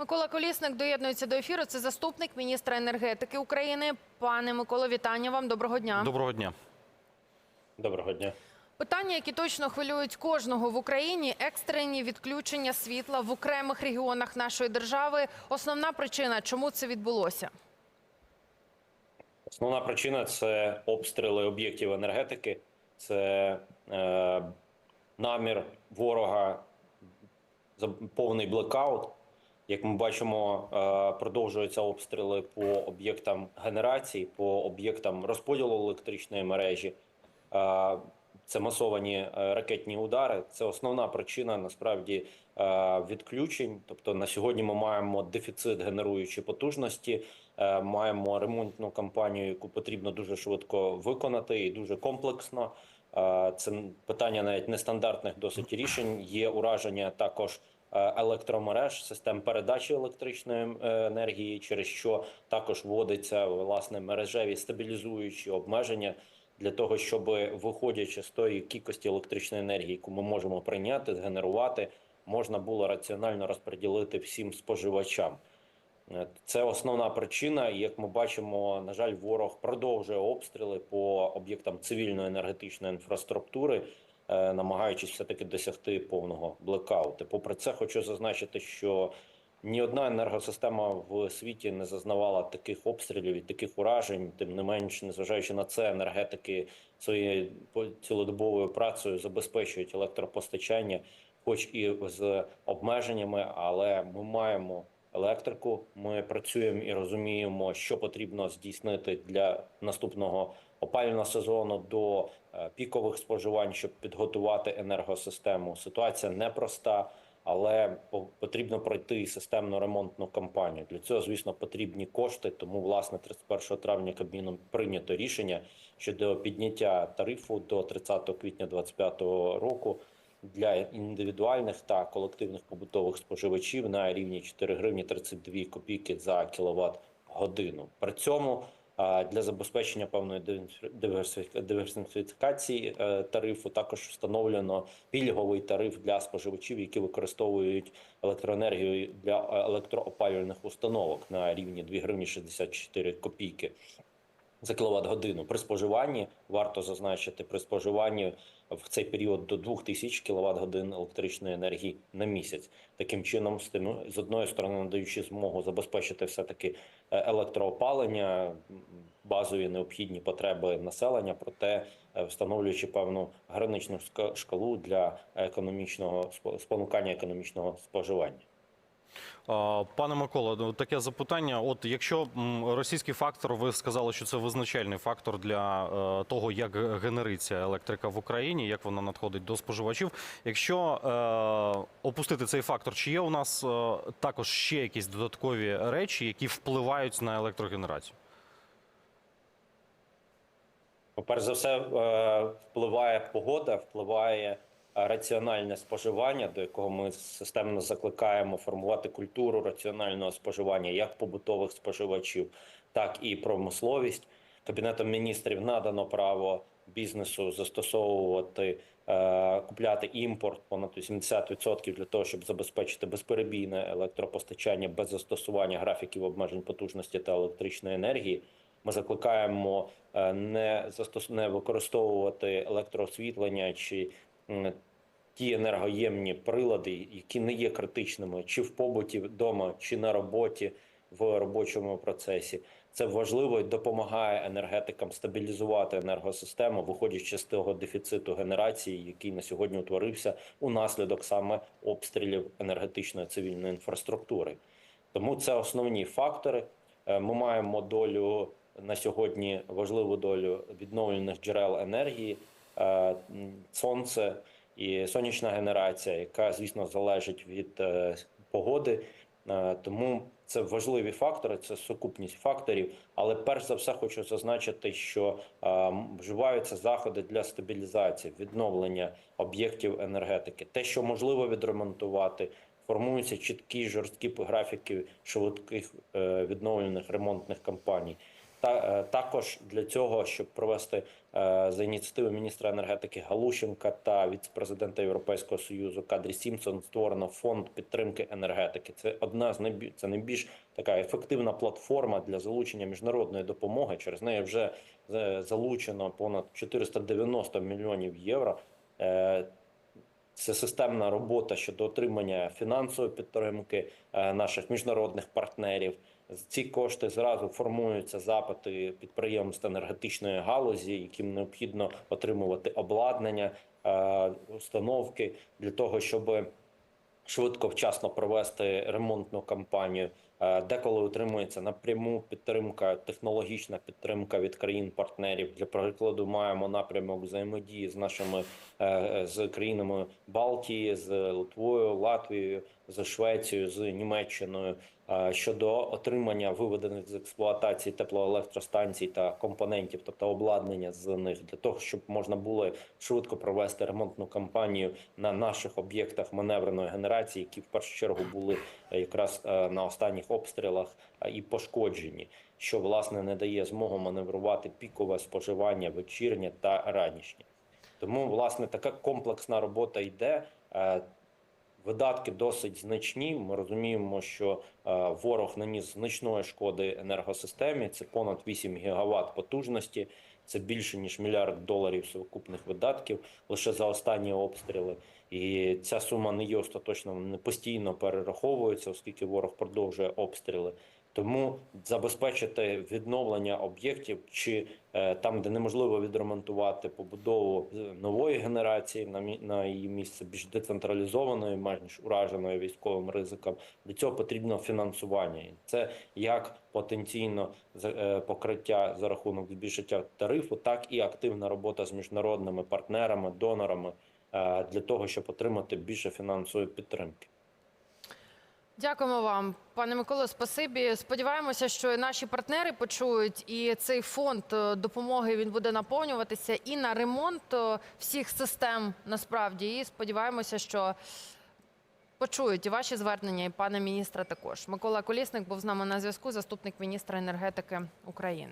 Микола Колісник доєднується до ефіру. Це заступник міністра енергетики України. Пане Миколо, вітання вам. Доброго дня. Доброго дня. Доброго дня. Питання, які точно хвилюють кожного в Україні: екстрені відключення світла в окремих регіонах нашої держави. Основна причина, чому це відбулося. Основна причина це обстріли об'єктів енергетики, це е, намір ворога повний блекаут. Як ми бачимо, е, продовжуються обстріли по об'єктам генерації, по об'єктам розподілу електричної мережі. Е, це масовані е, ракетні удари. Це основна причина насправді відключень. Тобто на сьогодні ми маємо дефіцит генеруючої потужності, маємо ремонтну кампанію, яку потрібно дуже швидко виконати і дуже комплексно. Це питання навіть нестандартних досить рішень. Є ураження також електромереж, систем передачі електричної е, енергії, через що також вводиться власне мережеві стабілізуючі обмеження для того, щоб виходячи з тої кількості електричної енергії, яку ми можемо прийняти, згенерувати, можна було раціонально розподілити всім споживачам. Е, Це основна причина. Як ми бачимо, на жаль, ворог продовжує обстріли по об'єктам цивільної енергетичної інфраструктури, е, намагаючись все таки досягти повного блекауту. Попри це, хочу зазначити, що ні одна енергосистема в світі не зазнавала таких обстрілів і таких уражень. Тим не менш, незважаючи на це, енергетики своєю цілодобовою працею забезпечують електропостачання, хоч і з обмеженнями, але ми маємо електрику. Ми працюємо і розуміємо, що потрібно здійснити для наступного опалювального сезону до е, пікових споживань, щоб підготувати енергосистему. Ситуація непроста. Але по- потрібно пройти системну ремонтну кампанію. Для цього, звісно, потрібні кошти. Тому, власне, 31 травня Кабміном прийнято рішення щодо підняття тарифу до 30 квітня 2025 року для індивідуальних та колективних побутових споживачів на рівні 4 гривні 32 копійки за кіловат годину. При цьому для забезпечення певної диверсифі- диверсифікації е, тарифу також встановлено пільговий тариф для споживачів, які використовують електроенергію для е, електроопалювальних установок на рівні 2 гривні 64 копійки за кіловат годину. При споживанні варто зазначити при споживанні в цей період до 2000 кіловат годин електричної енергії на місяць. Таким чином, з одної сторони надаючи змогу забезпечити все таки електроопалення, базові необхідні потреби населення, проте е, встановлюючи певну граничну шкалу для економічного спо- спонукання економічного споживання. Пане Микола, ну, таке запитання. От якщо російський фактор, ви сказали, що це визначальний фактор для е, того, як генериться електрика в Україні, як вона надходить до споживачів. Якщо е, опустити цей фактор, чи є у нас е, також ще якісь додаткові речі, які впливають на електрогенерацію? Перш за все, впливає погода, впливає раціональне споживання, до якого ми системно закликаємо формувати культуру раціонального споживання як побутових споживачів, так і промисловість. Кабінетом міністрів надано право бізнесу застосовувати е, купляти імпорт понад 80% для того, щоб забезпечити безперебійне електропостачання без застосування графіків обмежень потужності та електричної енергії. Ми закликаємо е, не застос... не використовувати електроосвітлення чи ті енергоємні прилади, які не є критичними, чи в побуті вдома, чи на роботі в робочому процесі. Це важливо і допомагає енергетикам стабілізувати енергосистему, виходячи з того дефіциту генерації, який на сьогодні утворився унаслідок саме обстрілів енергетичної цивільної інфраструктури. Тому це основні фактори. Е, Ми маємо долю на сьогодні важливу долю відновлених джерел енергії, е, сонце і сонячна генерація, яка, звісно, залежить від е, погоди. Е, Тому це важливі фактори, це сукупність факторів. Але перш за все хочу зазначити, що е, вживаються заходи для стабілізації, відновлення об'єктів енергетики, те, що можливо відремонтувати. Формуються чіткі жорсткі графіки швидких відновлених ремонтних кампаній. Та е, також для цього, щоб провести е, за ініціативи міністра енергетики Галущенка та віце-президента Європейського союзу Кадрі Сімпсон створено фонд підтримки енергетики. Це одна з найбільш це найбільш така ефективна платформа для залучення міжнародної допомоги. Через неї вже е, залучено понад 490 мільйонів євро. Це системна робота щодо отримання фінансової підтримки е, наших міжнародних партнерів. Ці кошти зразу формуються запити підприємств енергетичної галузі, яким необхідно отримувати обладнання, е, установки для того, щоб швидко вчасно провести ремонтну кампанію. Е, Деколи отримується напряму підтримка, технологічна підтримка від країн-партнерів. Для прикладу, маємо напрямок взаємодії з нашими е, з країнами Балтії, з Литвою, Латвією, з Швецією, з Німеччиною е, щодо отримання виведених з експлуатації теплоелектростанцій та компонентів, тобто обладнання з них, для того, щоб можна було швидко провести ремонтну кампанію на наших об'єктах маневреної генерації, які в першу чергу були е, якраз е, на останніх обстрілах е, і пошкоджені, що власне не дає змогу маневрувати пікове споживання вечірнє та ранішнє. Тому власне така комплексна робота йде. Видатки досить значні. Ми розуміємо, що е, ворог наніс значної шкоди енергосистемі. Це понад 8 гігават потужності. Це більше ніж мільярд доларів сукупних видатків лише за останні обстріли. І ця сума не є остаточно не постійно перераховується, оскільки ворог продовжує обстріли. Тому забезпечити відновлення об'єктів чи е, там, де неможливо відремонтувати побудову е, нової генерації на її місце більш децентралізованої, ніж ураженої військовим ризиком. Для цього потрібно фінансування. Це як потенційно е, покриття за рахунок збільшення тарифу, так і активна робота з міжнародними партнерами, донорами для того, щоб отримати більше фінансової підтримки. Дякуємо вам, пане Миколо. Спасибі. Сподіваємося, що і наші партнери почують, і цей фонд е, допомоги він буде наповнюватися і на ремонт е, всіх систем насправді. І сподіваємося, що почують і ваші звернення, і пана міністра також. Микола Колісник був з нами на зв'язку, заступник міністра енергетики України.